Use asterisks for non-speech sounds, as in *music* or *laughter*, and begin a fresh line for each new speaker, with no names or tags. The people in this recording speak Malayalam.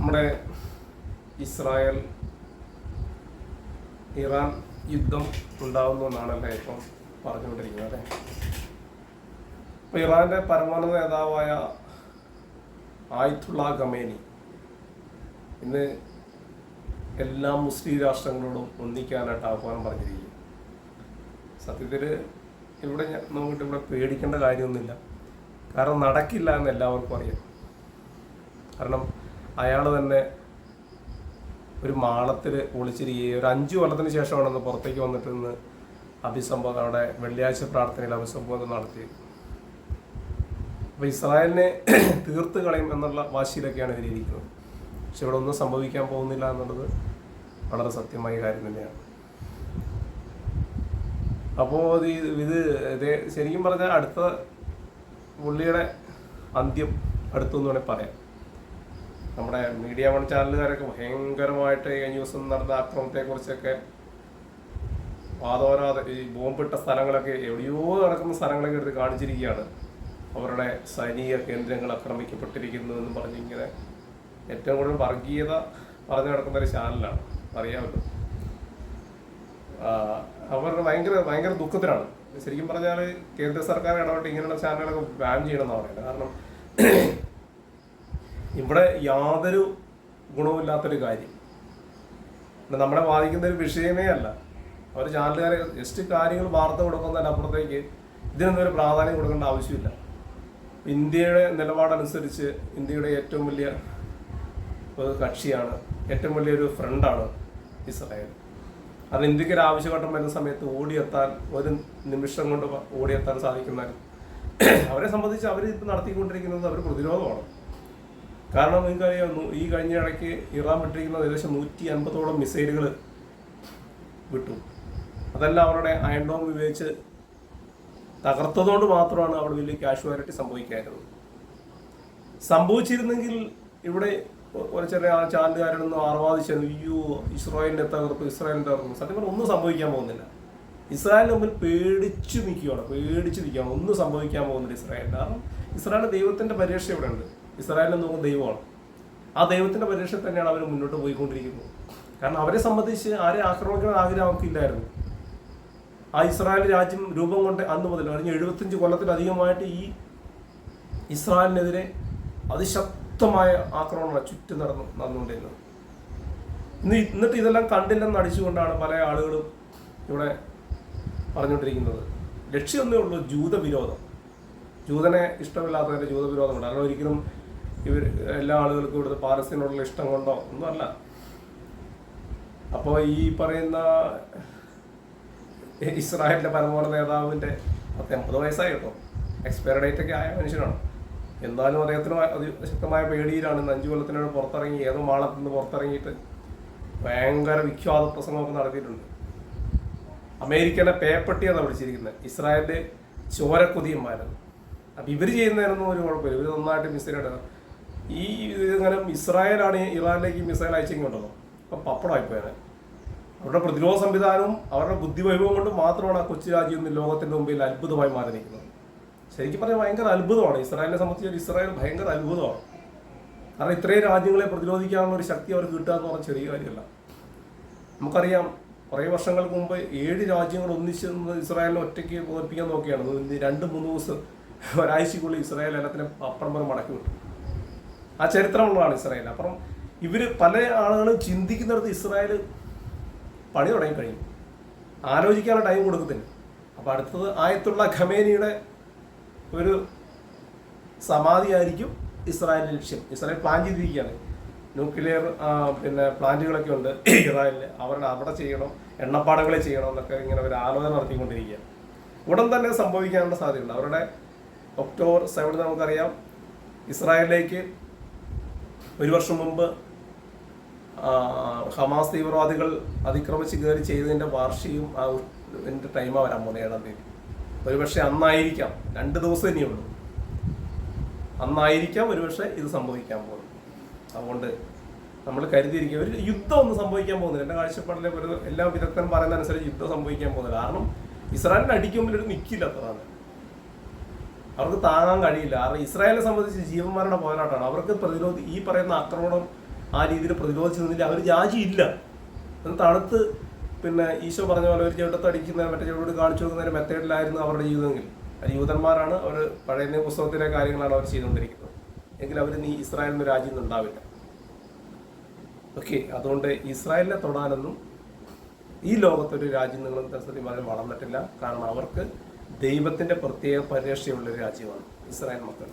നമ്മുടെ ഇസ്രായേൽ ഇറാൻ യുദ്ധം ഉണ്ടാവുന്നു എന്നാണല്ലേ ഇപ്പം പറഞ്ഞുകൊണ്ടിരിക്കുന്നത് അല്ലേ? ഇപ്പൊ ഇറാന്റെ പരമോന്നത നേതാവായ ആയിത്തുള്ള ഖമേനി ഇന്ന് എല്ലാ മുസ്ലിം രാഷ്ട്രങ്ങളോടും ഒന്നിക്കാനായിട്ട് ആഹ്വാനം പറഞ്ഞിരിക്കും സത്യത്തിൽ ഇവിടെ നോക്കിയിട്ട് ഇവിടെ പേടിക്കേണ്ട കാര്യമൊന്നുമില്ല. കാരണം നടക്കില്ല എന്ന് എല്ലാവർക്കും അറിയാം. കാരണം അയാൾ തന്നെ ഒരു മാളത്തിൽ ഒളിച്ചിരിക്കുകയും ഒരു അഞ്ചു കൊല്ലത്തിന് ശേഷമാണ് ഒന്ന് പുറത്തേക്ക് വന്നിട്ട് ഇന്ന് അഭിസംബോധന അവിടെ വെള്ളിയാഴ്ച പ്രാർത്ഥനയിൽ അഭിസംബോധന നടത്തിയത് അപ്പൊ ഇസ്രായേലിനെ *clears throat* തീർത്ത് കളയും എന്നുള്ള വാശിയിലൊക്കെയാണ് ഇവരിയിരിക്കുന്നത് പക്ഷെ ഇവിടെ ഒന്നും സംഭവിക്കാൻ പോകുന്നില്ല എന്നുള്ളത് വളരെ സത്യമായ കാര്യം തന്നെയാണ്. അപ്പോൾ ഇത് ഇത് ശരിക്കും പറഞ്ഞാൽ അടുത്ത പുള്ളിയുടെ അന്ത്യം അടുത്തു എന്ന് വേണമെങ്കിൽ പറയാം. നമ്മുടെ മീഡിയ വൺ ചാനലുകാരൊക്കെ ഭയങ്കരമായിട്ട് കഴിഞ്ഞ ദിവസം നടന്ന ആക്രമണത്തെ കുറിച്ചൊക്കെ വാദോരാതെ ഈ ബോംബിട്ട സ്ഥലങ്ങളൊക്കെ എവിടെയോ നടക്കുന്ന സ്ഥലങ്ങളൊക്കെ എടുത്ത് കാണിച്ചിരിക്കുകയാണ്. അവരുടെ സൈനിക കേന്ദ്രങ്ങൾ ആക്രമിക്കപ്പെട്ടിരിക്കുന്നു എന്ന് പറഞ്ഞിങ്ങനെ ഏറ്റവും കൂടുതൽ വർഗീയത പറഞ്ഞു നടക്കുന്ന ഒരു ചാനലാണ്. അറിയാമല്ലോ. അവർ ഭയങ്കര ഭയങ്കര ദുഃഖത്തിലാണ്. ശരിക്കും പറഞ്ഞാൽ കേന്ദ്ര സർക്കാർ ഇടപെട്ട് ഇങ്ങനെയുള്ള ചാനലുകളൊക്കെ ബാൻ ചെയ്യണമെന്നാണ് പറയുന്നത്. കാരണം ഇവിടെ യാതൊരു ഗുണവുമില്ലാത്തൊരു കാര്യം. നമ്മളെ ബാധിക്കുന്ന ഒരു വിഷയമേ അല്ല. അവർ ചാനലുകാരെ ജസ്റ്റ് കാര്യങ്ങൾ വാർത്ത കൊടുക്കുന്നതിന് അപ്പുറത്തേക്ക് ഇതിനൊന്നും ഒരു പ്രാധാന്യം കൊടുക്കേണ്ട ആവശ്യമില്ല. ഇന്ത്യയുടെ നിലപാടനുസരിച്ച് ഇന്ത്യയുടെ ഏറ്റവും വലിയ ഒരു കക്ഷിയാണ് ഏറ്റവും വലിയൊരു ഫ്രണ്ടാണ് ഇസ്രായേൽ. അത് ഇന്ത്യയ്ക്ക് ഒരു ആവശ്യഘട്ടം വരുന്ന സമയത്ത് ഓടിയെത്താൻ ഒരു നിമിഷം കൊണ്ട് ഓടിയെത്താൻ സാധിക്കുന്ന അവരെ സംബന്ധിച്ച് അവർ ഇപ്പം നടത്തിക്കൊണ്ടിരിക്കുന്നത് അവർ പ്രതിരോധമാണ്. കാരണം നിങ്ങൾക്കറിയാം ഈ കഴിഞ്ഞ ഇടയ്ക്ക് ഇറാൻ വിട്ടിരിക്കുന്ന ഏകദേശം നൂറ്റി അൻപതോളം മിസൈലുകൾ വിട്ടു. അതെല്ലാം അവരുടെ അയൺഡോം ഉപയോഗിച്ച് തകർത്തതുകൊണ്ട് മാത്രമാണ് അവിടെ വലിയ കാഷ്വാലിറ്റി സംഭവിക്കായിരുന്നത്. സംഭവിച്ചിരുന്നെങ്കിൽ ഇവിടെ ഒരു ചെറിയ ആ ചാനലുകാരനൊന്നും ആർവാദിച്ചു അയ്യോ ഇസ്രായേലിനെ തകർത്തു ഇസ്രായേലിന്റെ തകർത്തു സത്യം പറഞ്ഞാൽ ഒന്നും സംഭവിക്കാൻ പോകുന്നില്ല. ഇസ്രായേലിന് മുമ്പിൽ പേടിച്ചു നിൽക്കുകയാണ് പേടിച്ചു നിൽക്കുകയാണ്. ഒന്നും സംഭവിക്കാൻ പോകുന്നില്ല ഇസ്രായേൽ കാരണം ഇസ്രായേലിന്റെ ദൈവത്തിന്റെ പരീക്ഷ ഇവിടെ ഉണ്ട് ഇസ്രായേലിനെ പറയുന്ന ദൈവമാണ്. ആ ദൈവത്തിന്റെ പരീക്ഷ തന്നെയാണ് അവർ മുന്നോട്ട് പോയിക്കൊണ്ടിരിക്കുന്നത്. കാരണം അവരെ സംബന്ധിച്ച് ആരെ ആക്രമിക്കണം ആഗ്രഹം അവർക്കില്ലായിരുന്നു ആ ഇസ്രായേൽ രാജ്യം രൂപം കൊണ്ട് അന്ന് മുതൽ അറിഞ്ഞ എഴുപത്തഞ്ച് കൊല്ലത്തിലധികമായിട്ട് ഈ ഇസ്രായേലിനെതിരെ അതിശക്തമായ ആക്രമണമാണ് ചുറ്റും നടന്നു നടന്നുകൊണ്ടിരുന്നത്. ഇന്ന് ഇന്നിട്ട് ഇതെല്ലാം കണ്ടില്ലെന്ന് അടിച്ചുകൊണ്ടാണ് പല ആളുകളും ഇവിടെ പറഞ്ഞുകൊണ്ടിരിക്കുന്നത്. ലക്ഷ്യമൊന്നേ ഉള്ളൂ ജൂതവിരോധം. ജൂതനെ ഇഷ്ടമില്ലാത്തവരുടെ ജൂതവിരോധമുണ്ട്. കാരണം ഒരിക്കലും ഇവർ എല്ലാ ആളുകൾക്കും ഇവിടുത്തെ പാരസ്യനോടുള്ള ഇഷ്ടം കൊണ്ടോ? ഒന്നുമല്ല അപ്പോൾ ഈ പറയുന്ന ഇസ്രായേലിന്റെ പരമോന്നത നേതാവിന്റെ പത്ത് എൺപത് വയസ്സായി കേട്ടോ. എക്സ്പയർ ഡേറ്റ് ഒക്കെ ആയ മനുഷ്യനാണ്. എന്നാലും അദ്ദേഹത്തിന് അതിശക്തമായ പേടിയിലാണ് അഞ്ചു കൊല്ലത്തിനോട് പുറത്തിറങ്ങി ഏതോ മാളത്തിൽ നിന്ന് പുറത്തിറങ്ങിയിട്ട് ഭയങ്കര വിഖ്യാത പ്രസംഗമൊക്കെ നടത്തിയിട്ടുണ്ട്. അമേരിക്കനെ പേപ്പട്ടി എന്നാണ് വിളിച്ചിരിക്കുന്നത്. ഇസ്രായേലിന്റെ ചോരക്കുതിയന്മാരെന്ന് അപ്പൊ ഇവർ ചെയ്യുന്നതിനൊന്നും ഒരു കുഴപ്പമില്ല. ഇവർ നന്നായിട്ട് മിസൈൽ ഇടുക ഈ ഇങ്ങനെ ഇസ്രായേലാണ് ഇറാനിലേക്ക് മിസൈൽ അയച്ചെങ്കിലുണ്ടല്ലോ അപ്പം പപ്പടമായി പോയത് അവരുടെ പ്രതിരോധ സംവിധാനവും അവരുടെ ബുദ്ധിവൈഭവം കൊണ്ട് മാത്രമാണ് ആ കൊച്ചു രാജ്യം ഇന്ന് ലോകത്തിന്റെ മുമ്പിൽ അത്ഭുതമായി മാറി നിൽക്കുന്നത് ശരിക്കും പറഞ്ഞാൽ ഭയങ്കര അത്ഭുതമാണ്. ഇസ്രായേലിനെ സംബന്ധിച്ച് ഇസ്രായേൽ ഭയങ്കര അത്ഭുതമാണ്. കാരണം ഇത്രയും രാജ്യങ്ങളെ പ്രതിരോധിക്കാനുള്ള ഒരു ശക്തി അവർക്ക് കിട്ടുക എന്ന് പറഞ്ഞാൽ ചെറിയ കാര്യമല്ല. നമുക്കറിയാം കുറേ വർഷങ്ങൾക്ക് മുമ്പ് ഏഴ് രാജ്യങ്ങൾ ഒന്നിച്ച് ഇസ്രായേലിനെ ഒറ്റയ്ക്ക് തോൽപ്പിക്കാൻ നോക്കിയാണ്. രണ്ട് മൂന്ന് ദിവസം ഒരാഴ്ചക്കുള്ളിൽ ഇസ്രായേൽ എല്ലാത്തിനെ അപ്പുറം പുറം മടക്കി വിട്ടു. ആ ചരിത്രമുള്ളതാണ് ഇസ്രായേൽ. അപ്പുറം ഇവർ പല ആളുകളും ചിന്തിക്കുന്നിടത്ത് ഇസ്രായേൽ പണി തുടങ്ങി കഴിയും ആലോചിക്കാനുള്ള ടൈം കൊടുക്കത്തില്ല. അപ്പോൾ അടുത്തത് ആയത്തുള്ള ഖമേനിയുടെ ഒരു സമാധിയായിരിക്കും ഇസ്രായേലിന്റെ ലക്ഷ്യം. ഇസ്രായേൽ പ്ലാൻ ചെയ്തിരിക്കുകയാണ്. ന്യൂക്ലിയർ പിന്നെ പ്ലാന്റുകളൊക്കെ ഉണ്ട് ഇസ്രായേലിൽ അവരുടെ അവിടെ ചെയ്യണം എണ്ണപ്പാടങ്ങളെ ചെയ്യണം എന്നൊക്കെ ഇങ്ങനെ ഒരു ആലോചന നടത്തിക്കൊണ്ടിരിക്കുകയാണ്. ഉടൻ തന്നെ സംഭവിക്കാനുള്ള സാധ്യതയുണ്ട്. അവരുടെ ഒക്ടോബർ സെവൻ നമുക്കറിയാം. ഇസ്രായേലിലേക്ക് ഒരു വർഷം മുമ്പ് ഹമാസ് തീവ്രവാദികൾ അതിക്രമിച്ച് കയറി ചെയ്തതിന്റെ വാർഷികം ആ എന്റെ ടൈമാണ് വരാൻ പോകുന്നത് ഏഴാം തീയതി ഒരുപക്ഷെ അന്നായിരിക്കാം. രണ്ട് ദിവസം ഇനിയുള്ളൂ അന്നായിരിക്കാം ഒരുപക്ഷെ ഇത് സംഭവിക്കാൻ പോകുന്നത്. അതുകൊണ്ട് നമ്മൾ കരുതിയിരിക്കുക ഒരു യുദ്ധം ഒന്നും സംഭവിക്കാൻ പോകുന്നില്ല. എന്റെ കാഴ്ചപ്പാടിലെ ഒരു എല്ലാ വിദഗ്ധനും പറയുന്ന അനുസരിച്ച് യുദ്ധം സംഭവിക്കാൻ പോകുന്നില്ല. കാരണം ഇസ്രായേലിന് അടിക്കുമ്പോൾ ഒരു നിൽക്കില്ല അത്രയാണ് അവർക്ക് താങ്ങാൻ കഴിയില്ല. കാരണം ഇസ്രായേലിനെ സംബന്ധിച്ച് ജീവന്മാരുടെ പോരാട്ടമാണ്. അവർക്ക് പ്രതിരോധി ഈ പറയുന്ന ആക്രമണം ആ രീതിയിൽ പ്രതിരോധിച്ചു നിന്നില്ല അവർ രാജിയില്ല തണുത്ത് പിന്നെ ഈശോ പറഞ്ഞ പോലെ ഒരു ചെവിട്ടത്തടിക്കുന്ന മറ്റേ ചെവിട്ട് കാണിച്ചു കൊടുക്കുന്ന മെത്തേഡിലായിരുന്നു അവരുടെ ജീവിതമെങ്കിൽ. അത് യൂതന്മാരാണ്. അവർ പഴയ പുസ്തകത്തിലെ കാര്യങ്ങളാണ് അവർ ചെയ്തുകൊണ്ടിരിക്കുന്നത്. എങ്കിൽ അവർ നീ ഇസ്രായേലിന് രാജ്യം ഉണ്ടാവില്ല. ഓക്കെ അതുകൊണ്ട് ഇസ്രായേലിനെ തൊടാനൊന്നും ഈ ലോകത്തൊരു രാജ്യം നിങ്ങൾ സത്യം പറഞ്ഞാൽ വളർന്നിട്ടില്ല. കാരണം അവർക്ക് ദൈവത്തിന്റെ പ്രത്യേക പരിരക്ഷയുള്ള രാജ്യമാണ് ഇസ്രായേൽ മക്കൾ.